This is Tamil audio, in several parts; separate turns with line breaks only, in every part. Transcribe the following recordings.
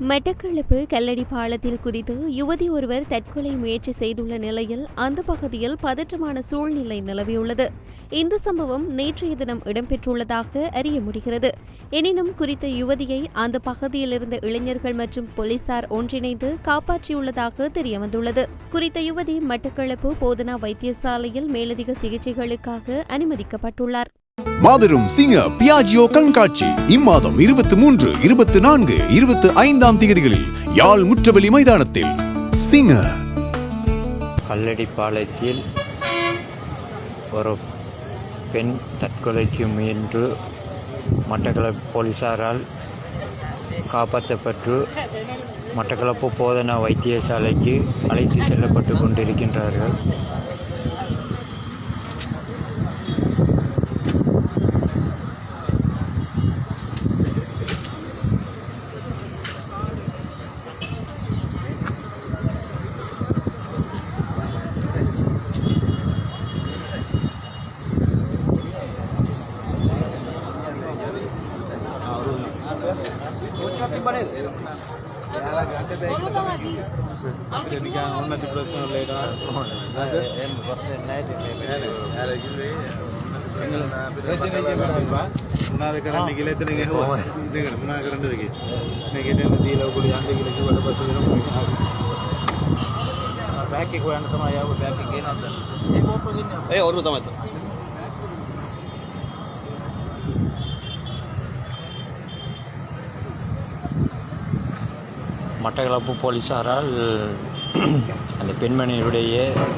மட்டக்களப்பு கல்லடி பாலத்தில் குதித்து யுவதி ஒருவர் தற்கொலை முயற்சி செய்துள்ள நிலையில் அந்த பகுதியில் பதற்றமான சூழ்நிலை நிலவியுள்ளது. இந்த சம்பவம் நேற்றைய தினம் இடம்பெற்றுள்ளதாக அறிய முடிகிறது. எனினும் குறித்த யுவதியை அந்த பகுதியில் இருந்த இளைஞர்கள் மற்றும் போலீசார் ஒன்றிணைந்து காப்பாற்றியுள்ளதாக தெரியவந்துள்ளது. குறித்த யுவதி மட்டக்களப்பு போதனா வைத்தியசாலையில் மேலதிக சிகிச்சைகளுக்காக அனுமதிக்கப்பட்டுள்ளார்.
மாபெரும் சிங்க பியாஜியோ கண்காட்சி. இம்மாதம் இருபத்தி மூன்று இருபத்தி நான்கு இருபத்தி ஐந்தாம் தேதிகளில் யாழ் முற்றவெளி மைதானத்தில். சிங்க.
கல்லடிப்பாளையத்தில் ஒரு பெண் தற்கொலைக்கு முயன்று மட்டக்களப்பு போலீசாரால் காப்பாற்றப்பட்டு மட்டக்களப்பு போதனா வைத்தியசாலைக்கு அழைத்து செல்லப்பட்டு கொண்டிருக்கின்றார்கள்.
ఉన్నతి ప్రశ్న లేదా నా దగ్గర రెండు కిలో అయితే నీకు దగ్గర నా దగ్గర రెండు దగ్గర నీకు ఎన్ని దీలో కూడా అంత కిలోకి పట్ట బస్సు
ಬ್ಯಾಕಿಗೆ ಹೋಗಿ ಅಣ್ಣ ತಮ್ಮ ಯಾವ ಬ್ಯಾಕಿಗೆ ಏನಂತ ಏ ಅವ್ರಿಗೂ ತಮ್ಮ ಆಯ್ತು
மட்டக்களப்பு போலீஸாரால் அந்த பெண்மணியுடைய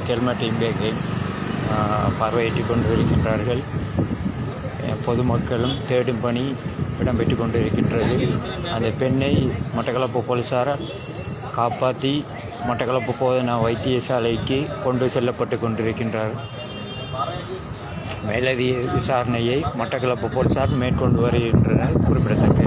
ஹெல்மெட்டையும் பேக்கை பார்வையிட்டு கொண்டு வருகின்றார்கள் பொதுமக்களும் தேடும் பணி இடம்பெற்று கொண்டிருக்கின்றது. அந்த பெண்ணை மட்டக்களப்பு போலீசாரால் காப்பாற்றி மட்டக்களப்பு போதனா வைத்தியசாலைக்கு கொண்டு செல்லப்பட்டு கொண்டிருக்கின்றார். மேலதிக விசாரணையை மட்டக்களப்பு போலீசார் மேற்கொண்டு வருகின்றனர். குறிப்பிடத்தக்கது.